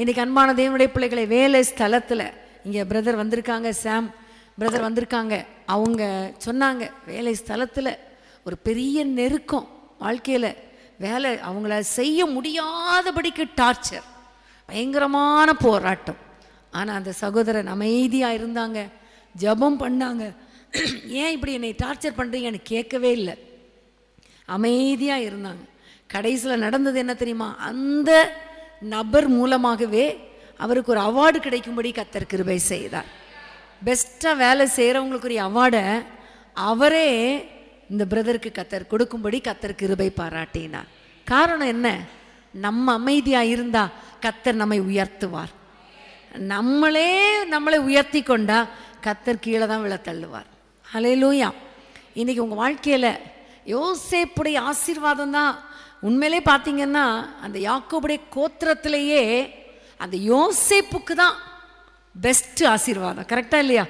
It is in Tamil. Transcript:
இன்றைக்கி அன்பான தேவனுடைய பிள்ளைகளை வேலை ஸ்தலத்தில் இங்கே பிரதர் வந்திருக்காங்க சாம் பிரதர் வந்திருக்காங்க. அவங்க சொன்னாங்க வேலை ஸ்தலத்தில் ஒரு பெரிய நெருக்கம் வாழ்க்கையில். வேலை அவங்கள செய்ய முடியாதபடிக்கு டார்ச்சர் பயங்கரமான போராட்டம். ஆனால் அந்த சகோதரன் அமைதியாக இருந்தாங்க. ஜெபம் பண்ணாங்க. ஏன் இப்படி என்னை டார்ச்சர் பண்ணுறீங்கன்னு கேட்கவே இல்லை. அமைதியாக இருந்தாங்க. கடைசியில் நடந்தது என்ன தெரியுமா? அந்த நபர் மூலமாகவே அவருக்கு ஒரு அவார்டு கிடைக்கும்படி கத்தர் கிருபை செய்தார். பெஸ்ட்டாக வேலை செய்கிறவங்களுக்குரிய அவார்டை அவரே இந்த பிரதருக்கு கத்தர் கொடுக்கும்படி கத்தர் கிருபை பாராட்டினார். காரணம் என்ன? நம்ம அமைதியாக இருந்தால் கத்தர் நம்மை உயர்த்துவார். நம்மளே நம்மளை உயர்த்தி கொண்டா கத்தர் கீழே தான் விழ தள்ளுவார் அலையிலூயா இன்றைக்கி உங்கள் வாழ்க்கையில் யோசேப்புடைய ஆசீர்வாதம் தான் உண்மையிலே பார்த்தீங்கன்னா அந்த யாக்கோபுடைய கோத்திரத்திலேயே அந்த யோசேப்புக்கு தான் பெஸ்ட் ஆசீர்வாதம் கரெக்டாக இல்லையா?